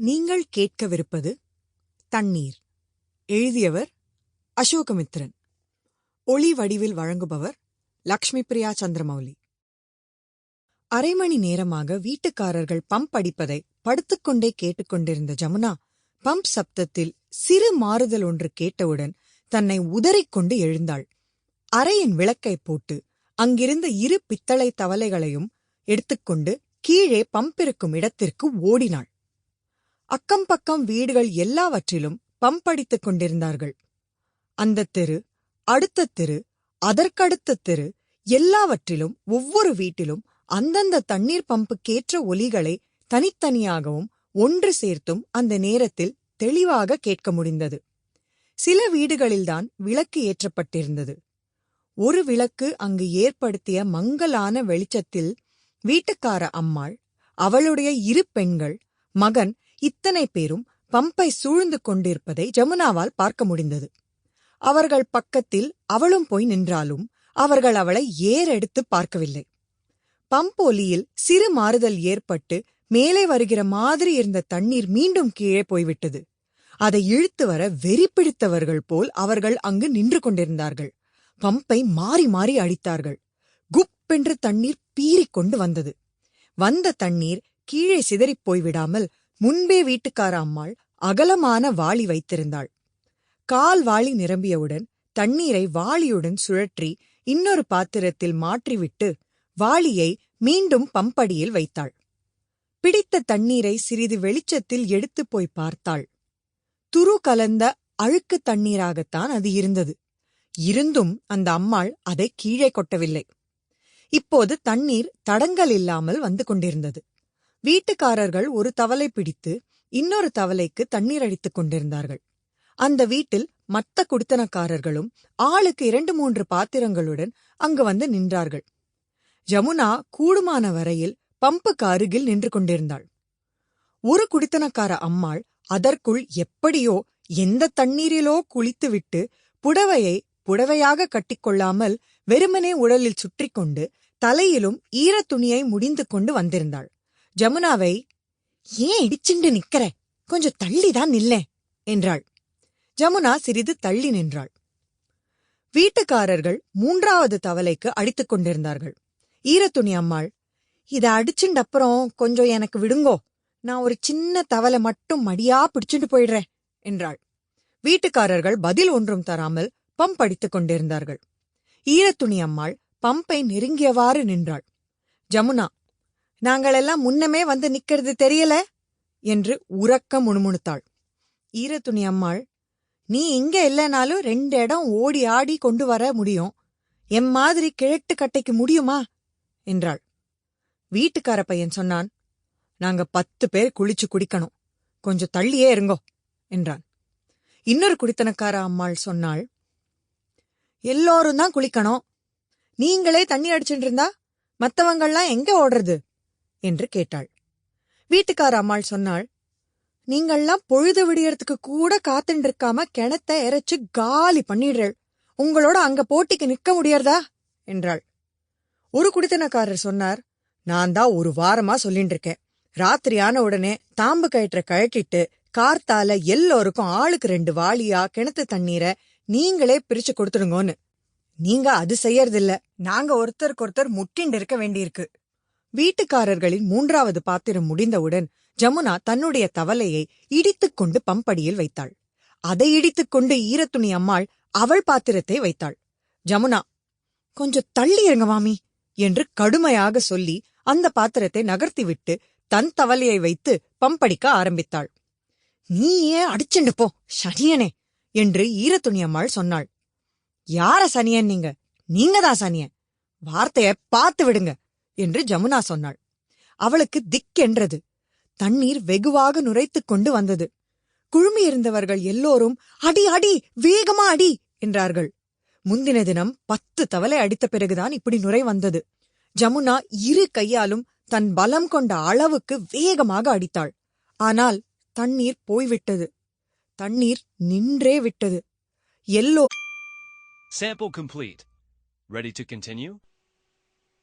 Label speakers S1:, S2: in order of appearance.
S1: நீங்கள் கேட்கவிருப்பது தண்ணீர். எழுதியவர் அசோகமித்ரன் ஒளி வடிவில் வழங்குபவர் லக்ஷ்மி பிரியா சந்திரமௌலி. அரை மணி நேரமாக வீட்டுக்காரர்கள் பம்ப் அடிப்பதை படுத்துக்கொண்டே கேட்டுக்கொண்டிருந்த ஜமுனா பம்ப் சப்தத்தில் சிறு மாறுதல் ஒன்று கேட்டவுடன் தன்னை உதறிக்கொண்டு எழுந்தாள். அறையின் விளக்கை போட்டு அங்கிருந்த இரு பித்தளை தவளைகளையும் எடுத்துக்கொண்டு கீழே பம்ப் இருக்கும் இடத்திற்கு ஓடினாள். அக்கம் பக்கம் வீடுகள் எல்லாவற்றிலும் பம்ப் அடித்துக் கொண்டிருந்தார்கள். அந்த தெரு அடுத்த தெரு அதற்கடுத்த தெரு எல்லாவற்றிலும் ஒவ்வொரு வீட்டிலும் அந்தந்த தண்ணீர் பம்புக்கேற்ற ஒலிகளை தனித்தனியாகவும் ஒன்று சேர்த்தும் அந்த நேரத்தில் தெளிவாக கேட்க முடிந்தது. சில வீடுகளில்தான் விளக்கு ஏற்றப்பட்டிருந்தது. ஒரு விளக்கு அங்கு ஏற்படுத்திய மங்கலான வெளிச்சத்தில் வீட்டுக்கார அம்மாள் அவளுடைய இரு பெண்கள் மகன் இத்தனை பேரும் பம்பை சூழ்ந்து கொண்டிருப்பதை ஜமுனாவால் பார்க்க முடிந்தது. அவர்கள் பக்கத்தில் அவளும் போய் நின்றாலும் அவர்கள் அவளை ஏறெடுத்து பார்க்கவில்லை. பம்ப் ஒலியில் சிறு மாறுதல் ஏற்பட்டு மேலே வருகிற மாதிரி இருந்த தண்ணீர் மீண்டும் கீழே போய்விட்டது. அதை இழுத்து வர வெறி பிடித்தவர்கள் போல் அவர்கள் அங்கு நின்று கொண்டிருந்தார்கள். பம்பை மாறி மாறி அடித்தார்கள். குப்பென்று தண்ணீர் பீறிக்கொண்டு வந்தது. வந்த தண்ணீர் கீழே சிதறிப் போய்விடாமல் முன்பே வீட்டுக்கார அம்மாள் அகலமான வாளி வைத்திருந்தாள். கால் வாளி நிரம்பியவுடன் தண்ணீரை வாளியுடன் சுழற்றி இன்னொரு பாத்திரத்தில் மாற்றிவிட்டு வாளியை மீண்டும் பம்படியில் வைத்தாள். பிடித்த தண்ணீரை சிறிது வெளிச்சத்தில் எடுத்துப் போய் பார்த்தாள். துரு கலந்த அழுக்கு தண்ணீராகத்தான் அது இருந்தது. இருந்தும் அந்த அம்மாள் அதை கீழே கொட்டவில்லை. இப்போது தண்ணீர் தடங்கல் இல்லாமல் வந்து கொண்டிருந்தது. வீட்டுக்காரர்கள் ஒரு தவலை பிடித்து இன்னொரு தவலைக்கு தண்ணீர் அடித்துக் கொண்டிருந்தார்கள். அந்த வீட்டில் மத்த குடித்தனக்காரர்களும் ஆளுக்கு இரண்டு மூன்று பாத்திரங்களுடன் அங்கு வந்து நின்றார்கள். ஜமுனா கூடுமான வரையில் பம்புக்கு அருகில் நின்று கொண்டிருந்தாள். ஒரு குடித்தனக்கார அம்மாள் அதற்குள் எப்படியோ எந்த தண்ணீரிலோ குளித்துவிட்டு புடவையை புடவையாக கட்டிக்கொள்ளாமல் வெறுமனே உடலில் சுற்றிக் கொண்டு தலையிலும் ஈரத் துணியை முடிந்து கொண்டு வந்திருந்தாள். ஜமுனாவை ஏன் இடிச்சுண்டு நிக்கிற? கொஞ்சம் தள்ளிதான் நில்ல என்றாள். ஜமுனா சிறிது தள்ளி நின்றாள். வீட்டுக்காரர்கள் மூன்றாவது தவளைக்கு அடித்துக் கொண்டிருந்தார்கள். ஈரத்துணி அம்மாள் இத அடிச்சுண்டப்புறம் கொஞ்சம் எனக்கு விடுங்கோ. நான் ஒரு சின்ன தவளை மட்டும் மடியா பிடிச்சுட்டு போயிடுறேன் என்றாள். வீட்டுக்காரர்கள் பதில் ஒன்றும் தராமல் பம்ப் அடித்துக் கொண்டிருந்தார்கள். ஈரத்துணி அம்மாள் பம்பை நெருங்கியவாறு நின்றாள். ஜமுனா நாங்களெல்லாம் முன்னமே வந்து நிக்கிறது தெரியல என்று உறக்க முணுமுணுத்தாள். ஈரத்துணி அம்மாள் நீ இங்க இல்லைனாலும் ரெண்டு இடம் ஓடி ஆடி கொண்டு வர முடியும். எம் மாதிரி கிழட்டு கட்டைக்கு முடியுமா? என்றாள். வீட்டுக்கார பையன் சொன்னான் நாங்க பத்து பேர் குளிச்சு குடிக்கணும். கொஞ்சம் தள்ளியே இருங்கோ என்றான். இன்னொரு குடித்தனக்கார அம்மாள் சொன்னாள் எல்லோரும் தான் குளிக்கணும். நீங்களே தண்ணி அடிச்சுட்டு இருந்தா மத்தவங்கள்லாம் எங்க ஓடுறது? என்று கேட்டாள். வீட்டுக்கார அம்மாள் சொன்னாள் நீங்கள்லாம் பொழுது விடியறதுக்கு கூட காத்துட்டு இருக்காம கிணத்த எரைச்சு காலி பண்ணிடுறள். உங்களோட அங்க போட்டிக்கு நிக்க முடியறதா? என்றாள். ஒரு குடித்தனக்காரர் சொன்னார் நான் தான் ஒரு வாரமா சொல்லிட்டு இருக்கேன் ராத்திரியான உடனே தாம்பு கயிற்ற கழட்டிட்டு கார்த்தால எல்லோருக்கும் ஆளுக்கு ரெண்டு வாளியா கிணத்து தண்ணீரை நீங்களே பிரிச்சு கொடுத்துடுங்கோன்னு. நீங்க அது செய்யறதில்ல. நாங்க ஒருத்தருக்கு ஒருத்தர் முட்டிண்டு இருக்க வேண்டியிருக்கு. வீட்டுக்காரர்களின் மூன்றாவது பாத்திரம் முடிந்தவுடன் ஜமுனா தன்னுடைய தவலையை இடித்துக் கொண்டு பம்படியில் வைத்தாள். அதை இடித்துக் கொண்டு ஈரத்துணி அம்மாள் அவள் பாத்திரத்தை வைத்தாள். ஜமுனா கொஞ்சம் தள்ளி இருங்க மாமி என்று கடுமையாக சொல்லி அந்த பாத்திரத்தை நகர்த்திவிட்டு தன் தவலையை வைத்து பம்படிக்க ஆரம்பித்தாள். நீ ஏன் அடிச்சுண்டு போ சனியனே என்று ஈரத்துணி அம்மாள் சொன்னாள். யார சனியன் நீங்க? நீங்க தான் சனியன். வார்த்தைய பார்த்து விடுங்க. என்று ஜமுனா சொன்னாள். அவளுக்கு திக்கென்றது தண்ணீர் வெகுவாக நுரைத்துக் கொண்டு வந்தது. குழுமியிருந்தவர்கள் எல்லோரும் அடி அடி வேகமா அடி என்றார்கள். முந்தின தினம் பத்து தவளை அடித்த பிறகுதான் இப்படி நுரை வந்தது. ஜமுனா இரு கையாலும் தன் பலம் கொண்ட அளவுக்கு வேகமாக அடித்தாள். ஆனால் தண்ணீர் போய்விட்டது. தண்ணீர் நின்றே விட்டது. எல்லோ
S2: Sample complete. Ready to continue?